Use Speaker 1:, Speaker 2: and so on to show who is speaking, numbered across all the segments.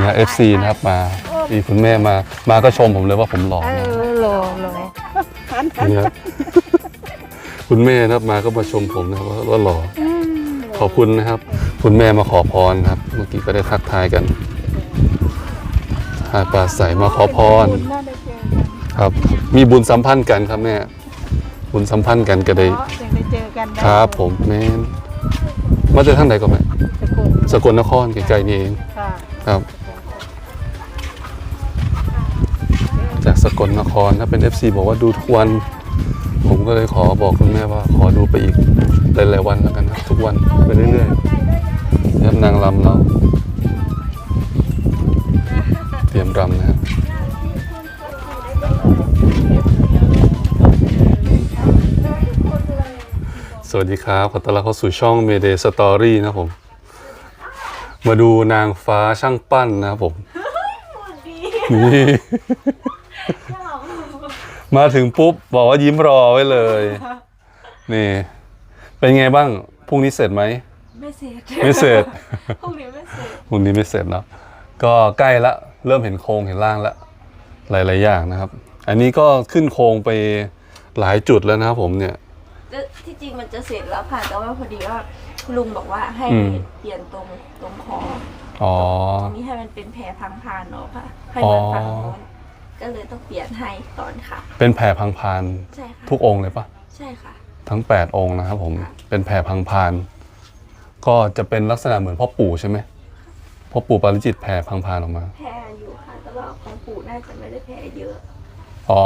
Speaker 1: เนี่ยเอฟซีนะครับมามีคุณแม่มา มาก็ชมผมเลยว่าผมหล่อ
Speaker 2: เอ
Speaker 1: นะ
Speaker 2: อโลโล
Speaker 1: นี่ครับคุณแม่นะครับมาก็มาชมผมนะครับว่าว่าหล่ออขอบคุณนะครับ คุณแม่มาขอพรครับ เมื่อกี้ก็ได้ทักทายกันทายปลาใสมาขอพร
Speaker 2: คุณน่าได้เจอกัน
Speaker 1: ครับ มีบุญสัมพันธ์กันครับแม่บุญสัมพันธ์กันก็ได้
Speaker 2: เพราะยังได้เจอกันได้
Speaker 1: ครับผมแม่นมาจากทางไหนก็แม่
Speaker 2: สกุล
Speaker 1: สกลนครใกล้ๆนี่เอง
Speaker 2: ค่ะ
Speaker 1: ครับ จากสกลนครถ้าเป็น FC บอกว่าดูทุกวัน ผมก็เลยขอบอกคุณแม่ว่า ขอดูไปอีกหลายๆวันแล้วกันนะทุกวันไปเรื่อยๆนะครับนางรำเราเตรียมรำนะครับสวัสดีครับ ขอต้อนรับเข้าสู่ช่อง Mayday Story นะครับผม มาดูนางฟ้าช่างปั้นนะครับผม นี่ มาถึงปุ๊บ บอกว่ายิ้มรอไว้เลย นี่ เป็นไงบ้างพรุ่งนี้เสร็จไหม
Speaker 2: ไม่เสร็จ
Speaker 1: ไม่เสร็จ
Speaker 2: พรุ่งนี้ไม่เสร็จ
Speaker 1: พรุ่งนี้ไม่เสร็จเนอะก็ใกล้ละเริ่มเห็นโครงเห็นร่างละหลาย ๆ อย่างนะครับ อันนี้ก็ขึ้นโครงไปหลายจุดแล้วนะครับผมเนี่ย
Speaker 3: จะที่จริงมันจะเสร็จแล้วค่ะแต่ว่าพอดีว่าลุงบอกว่าให้
Speaker 1: อืม
Speaker 3: เปลี่ยนตรงตรงคอ
Speaker 1: อ๋อ
Speaker 3: ตรงนี้ให้มันเป็นแผลพังผ่านเนาะค่ะให้มันฝั่งโน้น ก็เลยต้องเปลี่ยนให้ตอนค่ะ
Speaker 1: เป็นแผ่พังพาน
Speaker 3: ใช่ค่ะ
Speaker 1: ทุกองค์เลยปะ
Speaker 3: ใช่ค่ะ
Speaker 1: ทั้ง 8 องค์นะครับผมเป็นแผ่พังพาน ก็จะเป็นลักษณะเหมือนพ่อปู่ใช่ไหมพ่อปู่ปาริจิตแผ่พังพานออกมา
Speaker 3: แผลอยู่ค่ะ แต่ว่าของปู่น่าจะไม่ได้แผลเยอะ
Speaker 1: อ๋อ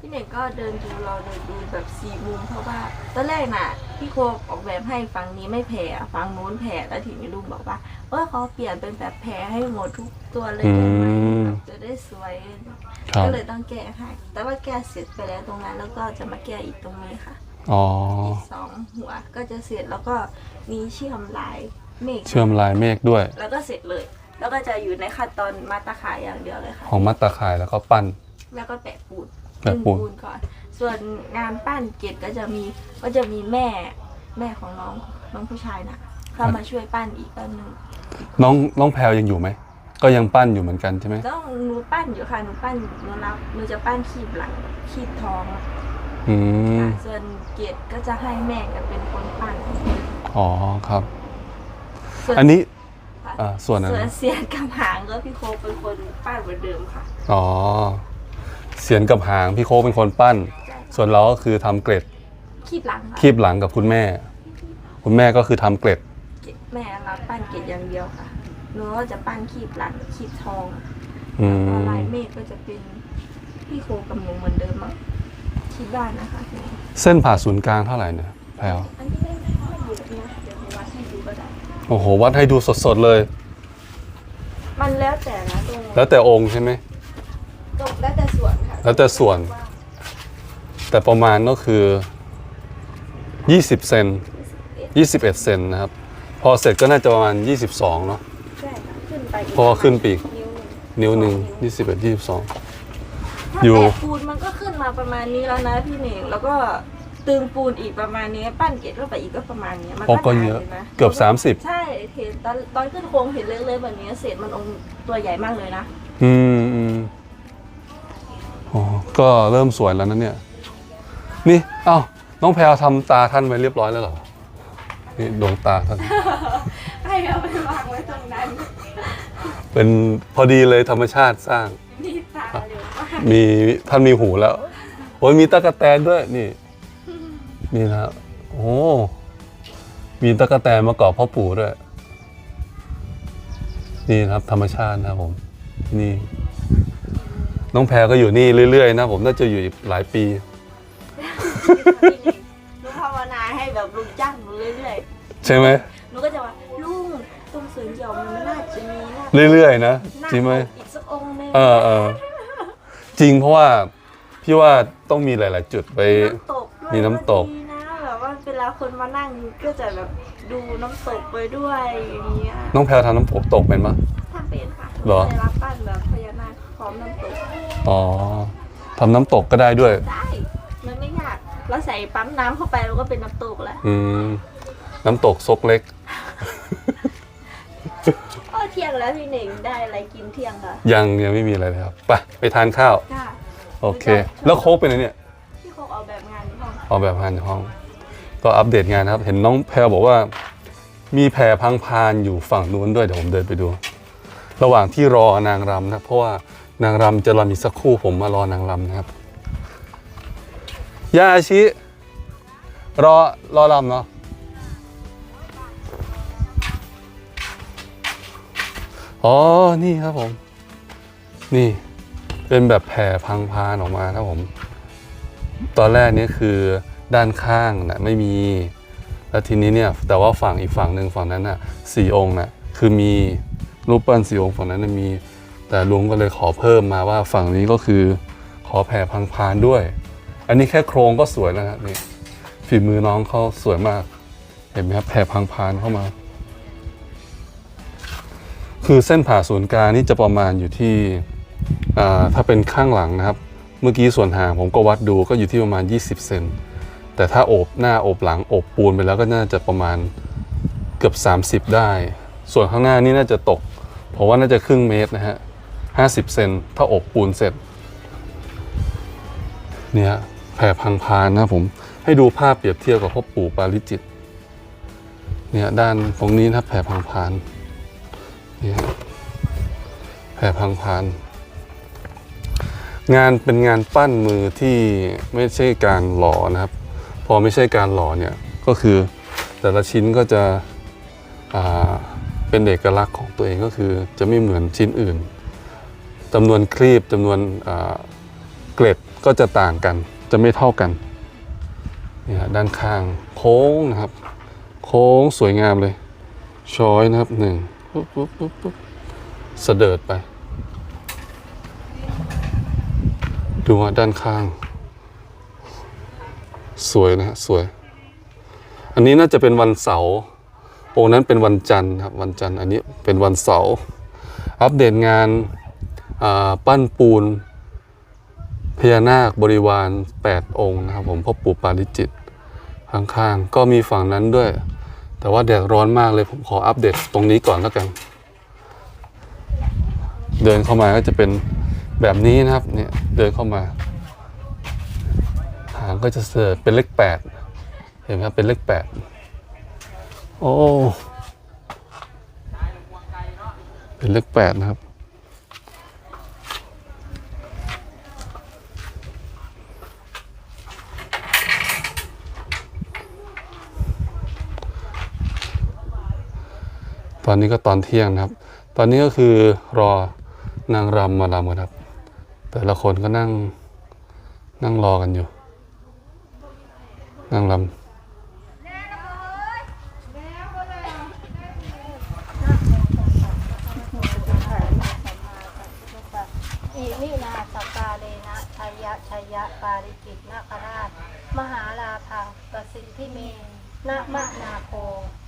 Speaker 3: พี่เน่งก็เดินดูเราเดินดูแบบสี่มุมเพราะว่าตอนแรกน่ะพี่โคออกแบบให้ฝั่งนี้ไม่แผลฝั่งนู้นแผลแล้วทีนี้ลุงบอกว่า เออเขาเปลี่ยนเป็นแบบแผลให้หมดทุกตัวเลยได้ไหม
Speaker 1: อืม
Speaker 3: แบบจะได้สวย
Speaker 1: ครับ
Speaker 3: ก็เลยต้องแก้ให้แต่ว่าแก้เสร็จไปแล้วตรงนั้นแล้วก็จะมาแก้อีกตรงนี้ค่ะ
Speaker 1: อ๋อ
Speaker 3: อีกสองหัวก็จะเสร็จแล้วก็มีเชื่อมลายเมฆ
Speaker 1: เชื่อมลายเมฆด้วย
Speaker 3: แล้วก็เสร็จเลย แล้วก็จะอยู่ในขั้นตอนมาตาขายอย่างเดียวเลยค่ะ
Speaker 1: ของมัตตาข่ายแล้วก็ปั้น
Speaker 3: แล้วก็แปะปูน
Speaker 1: แปะปูน
Speaker 3: ขึ้ก่อน ส่วนงานปั้นเกตก็จะมีก็จะมีแม่แม่ของน้องน้องผู้ชายน่ะ เข้ามาช่วยปั้นอีกอันหนึง
Speaker 1: น้องน้องแพลวยังอยู่ไหม ก็ยังปั้นอยู่เหมือนกันใช่ไหม
Speaker 3: ก็หนูปั้นอยู่ค่ะหนูปั้นหนูรับหนูจะปั้นขีบหลังขีบท้อง
Speaker 1: อืม
Speaker 3: ค่ะส่วนเกตก็จะให้แม่กันเป็นคนปั้น
Speaker 1: อ๋อครับ
Speaker 3: ส่วน
Speaker 1: อันนี้
Speaker 3: ค่ะ
Speaker 1: อ่าส่วนอัน
Speaker 3: ส่วน
Speaker 1: นั้น
Speaker 3: เสียนกับหางก็พี่โคกเป็นคนปั้นเหมือนเดิมค่ะ
Speaker 1: อ๋อเสียนกับหางพี่โคกเป็นคนปั้นส่วนเราก็คือทำเกร็ด
Speaker 3: ขีบหลังค่ะ
Speaker 1: คีบหลังกับคุณแม่ คุณแม่ก็คือทำเกร็ด
Speaker 3: เกต แม่รับปั้นเกตอย่างเดียวค่ะหนูก็จะปั้นขีบหลังขีบทอง
Speaker 1: อื
Speaker 3: แล้วก็
Speaker 1: ม
Speaker 3: ลายเมฆก็จะเป็นพี่โคกับหนูเหมือนเดิมมั้งคิดว่านะคะ
Speaker 1: เส้นผ่าศูนย์กลางเท่าไหร่เนี่ยแพลว
Speaker 3: อันนี้ไม่ไม่ค่อยเยอะนะเดี๋ยวหนูวัดให้ดูก็ได้
Speaker 1: โอ้โห วัดให้ดูสดๆเลย
Speaker 3: มันแล้วแต่นะตรง
Speaker 1: แล้วแต่องค์ใช่ไหม
Speaker 3: ตรงแล้วแต่ส่วนค่ะ
Speaker 1: แล้วแต่ส่วนแต่ประมาณก็คือ 20 เซน21 เซนนะครับ พอเสร็จก็น่าจะประมาณ 22เนาะ
Speaker 3: ใช่ค่ะขึ้นไปอีก
Speaker 1: เพราะว่าขึ้นไปอีก
Speaker 3: นิ้วหนึ่ง
Speaker 1: นิ้วหนึ่ง21 22
Speaker 3: ถ้า
Speaker 1: อยู่
Speaker 3: แปะปูนมันก็ขึ้นมาประมาณนี้แล้วนะพี่เน่งแล้วก็ตึงปูนอีกประมาณนี้ปั้นเกล็ดเข้าไปอีกก็ประมาณนี้มัน
Speaker 1: โอ้
Speaker 3: ก็
Speaker 1: ก็
Speaker 3: หนา
Speaker 1: เยอะ
Speaker 3: อยู่นะ
Speaker 1: เกือบ
Speaker 3: ใช่เห็นตอนตอนขึ้นโครงเห็นเล็กๆแบบนี้เศษมันองค์ตัวใหญ่มากเลยนะ
Speaker 1: 30อืมอืมอ๋อก็เริ่มสวยแล้วนะเนี่ย นี่ เอ้า น้องแพลวทำตาท่านไว้เรียบร้อยแล้วเหรอ นี่ดวงตาท่าน
Speaker 3: ให้เอาไปวางไว้ตรงนั้น
Speaker 1: เป็นพอดีเลยธรรมชาติสร้าง
Speaker 3: มีตาเดี๋ยวว่า
Speaker 1: มีท่านมีหูแล้วโอ้ยมีตะกะแตนด้วยนี่ นี่นะครับโอ้มีตะกะแตนมาเกาะพ่อปู่ด้วย นี่นะครับ ธรรมชาตินะครับผมนี่ น้องแพรก็อยู่นี่เรื่อยๆนะผมน่าจะอยู่อีกหลายปี
Speaker 3: แบบลุงจ้างหนูเรื่อย
Speaker 1: ใช่ไหม
Speaker 3: ๆหนูก็จะว่าลุงตรงสวนหยอมมันน่าจะมีน่า
Speaker 1: เรื่อยๆนะ
Speaker 3: น่า
Speaker 1: จริงไหม
Speaker 3: อีกสักองค์หนึง
Speaker 1: เออเออจริงเพราะว่าพี่ว่าต้องมีหลาย ๆ จุดไป
Speaker 3: น้ำตกด้วย
Speaker 1: มีน้ำตก
Speaker 3: ดีนะแบบว่าเวลาคนมานั่งก็จะแบบดูน้ำตกไปด้วยอย่างเงี้ย
Speaker 1: น้องแพรทำน้ำตกตกเป็นปะ
Speaker 3: ทำเป็นค่ะ
Speaker 1: เหรอ
Speaker 3: ได้รับปั้นแบบพญานาคพร้อมน้ำตก
Speaker 1: อ๋อทำน้ำตกก็ได้ด้วย
Speaker 3: ได้มันไม่ ยากเราใส่ปั๊มน้ำเข้าไปแล้วก็เป็นน้ำตกแล้ว
Speaker 1: อืมน้ำตกซกเล็ก
Speaker 3: โอ้ทที่ยงแล้วพี่เหน่งได้อะไรกินเที่ยงคะ
Speaker 1: ยังยังไม่มีอะไรเลยครับไปไปทานข้าว
Speaker 3: ค่ะ
Speaker 1: โอเค แล้วโค้กเป็นไงเนี่ย
Speaker 3: พี่โคกออกแบบงานที่ห้อง
Speaker 1: ออกแบบงานในห้อง ก็อัปเดตงานนะครับ เห็นน้องแพรบอกว่า มีแพรพังพานอยู่ฝั่งนู้นด้วยเดี๋ยวผมเดินไปดู ระหว่างที่รอนางรำนะเพราะว่านางรำจะรำอีกสักครู่ผมมารอนางรำนะครับ ยาอาชิ รอ รอรำเนาะอ๋อ นี่ครับผม นี่ เป็นแบบแผ่พังพานออกมาครับผม ตอนแรกเนี่ยคือด้านข้างนะไม่มี แล้วทีนี้เนี่ย แต่ว่าฝั่งอีกฝั่งหนึ่งฝั่งนั้นน่ะสี่องค์น่ะ คือมีรูปปั้นสี่องค์ฝั่งนั้นนะมี แต่ลุงก็เลยขอเพิ่มมาว่าฝั่งนี้ก็คือขอแผ่พังพานด้วย อันนี้แค่โครงก็สวยแล้วนะนี่ฝีมือน้องเขาสวยมาก เห็นไหมครับแผ่พังพานเข้ามา คือเส้นผ่าศูนย์กลางนี่จะประมาณอยู่ที่ถ้าเป็นข้างหลังนะครับ เมื่อกี้ส่วนห่างผมก็วัดดูก็อยู่ที่ประมาณ 20 เซนแต่ถ้าโอบหน้าโอบหลังโอบปูนไปแล้วก็น่าจะประมาณเกือบ 30 ได้ ส่วนข้างหน้านี่น่าจะตกผมว่าน่าจะครึ่งเมตรนะฮะ50 เซนถ้าอบปูนเสร็จเนี่ย แผ่พังพานนะผม ให้ดูภาพเปรียบเทียบกับพ่อปู่ปาริจิต เนี่ยด้านตรงนี้นะแผ่พังพานเนี่ยแผ่พังพาน งานเป็นงานปั้นมือที่ไม่ใช่การหล่อนะครับ พอไม่ใช่การหล่อเนี่ยก็คือแต่ละชิ้นก็จะเป็นเอกลักษณ์ของตัวเองก็คือจะไม่เหมือนชิ้นอื่นจำนวนครีบจำนวนเกล็ดก็จะต่างกัน จะไม่เท่ากันเนี่ยด้านข้างโค้งนะครับ โค้งสวยงามเลย ช้อยนะครับหนึ่งปุ๊บปุ๊บปุ๊บปุ๊บเสดิร์ดไป ดูว่าด้านข้าง สวยนะฮะสวย อันนี้น่าจะเป็นวันเสาร์องค์นั้นเป็นวันจันทร์ครับวันจันทร์อันนี้เป็นวันเสาร์อัปเดตงานปั้นปูน พญานาคบริวาร 8 องค์นะครับผมพ่อปู่ปาริจิตข้างๆ ก็มีฝั่งนั้นด้วย แต่ว่าแดดร้อนมากเลยผมขออัปเดตตรงนี้ก่อนแล้วกัน เดินเข้ามาก็จะเป็นแบบนี้นะครับเนี่ยเดินเข้ามา หางก็จะเสิร์ฟเป็นเลขแปดเห็นไหมครับเป็นเลขแปดโอ้ เป็นเลขแปดนะครับ ตอนนี้ก็ตอนเที่ยงนะครับ ตอนนี้ก็คือรอนางรำมารำกันครับ แต่ละคนก็นั่งนั่งรอกันอยู่ นั่งร
Speaker 4: อิมินาสกาเลนะชัยยะชัยยะปาริจิตนาคราช มหาลาภังประสิทธิเม นะมะนาโค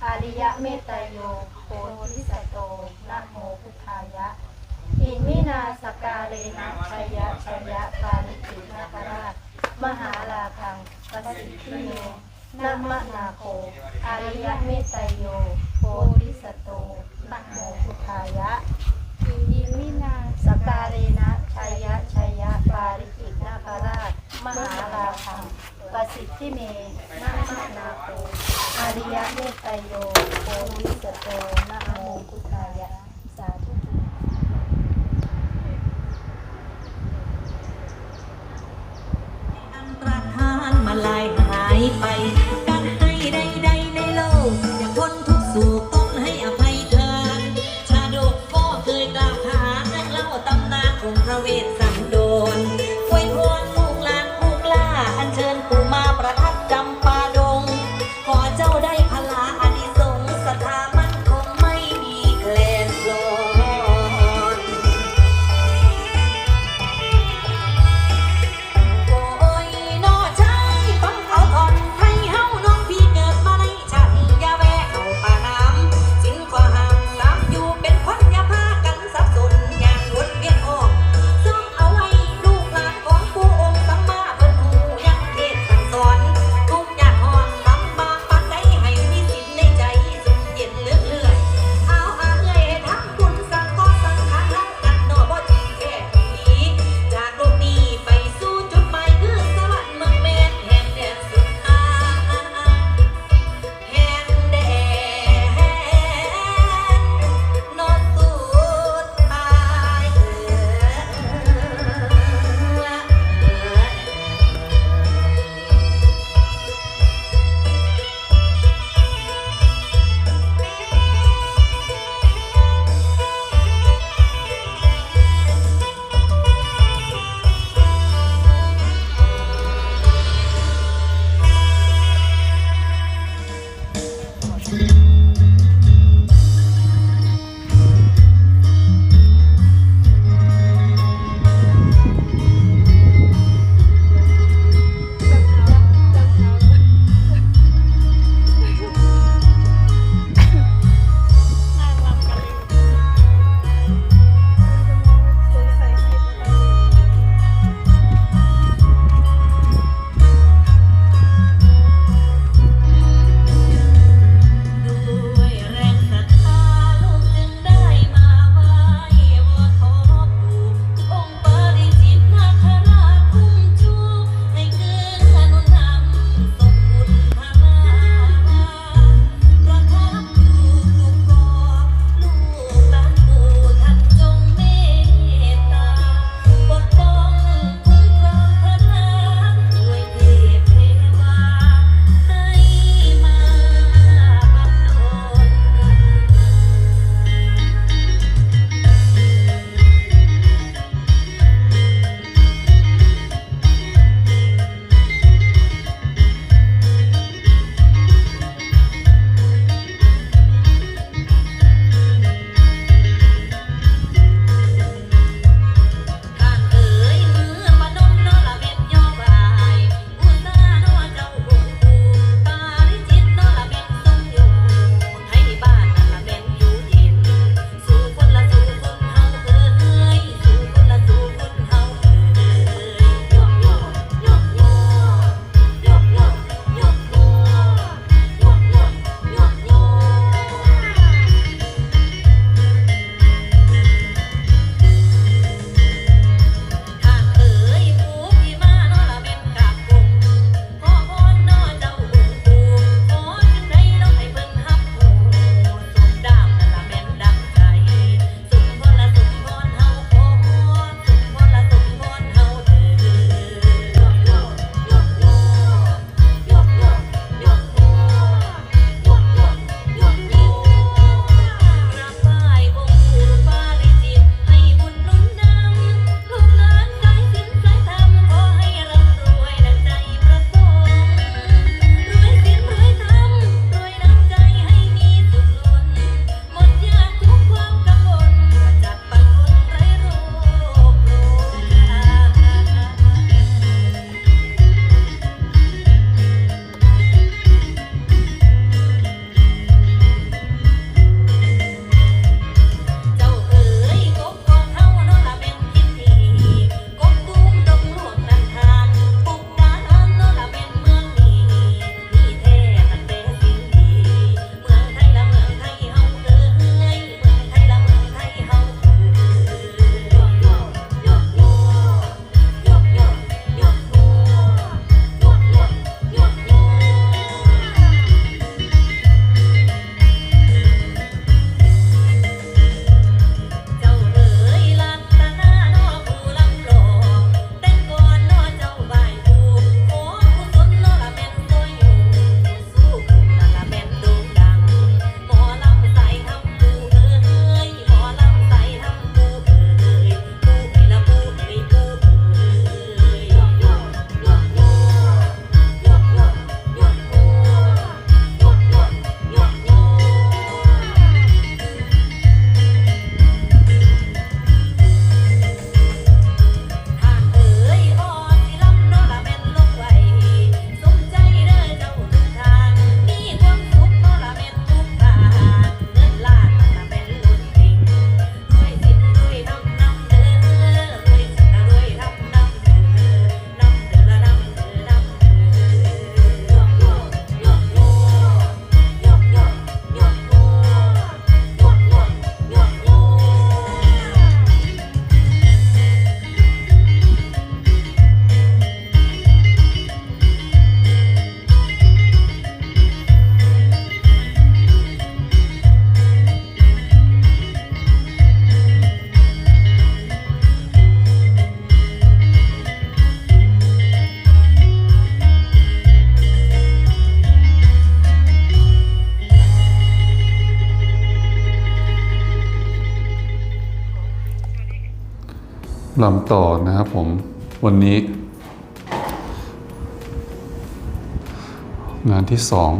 Speaker 4: อาริยะเมตโยโพธิสตโตนะโมพุทธายะ อิมินาสกาเลนะชัยยะชัยยะปาริจิตนาคราช มหาลาภังปสิทธิเมนะมะนาโคอาริยะเมตโยโพธิสตโตนะโมพุทธายะ อิมินาสกาเลนะชัยยะชัยยะปาริจิตนาคราช มหาราคังปสิทธิเมนมานาโค อาริยะเมตไตโยโพธิสตโตนะโมพุทธายะ สาธุ
Speaker 5: ตระทานมาลาย
Speaker 1: ลำต่อนะครับผมวันนี้ งานที่สอง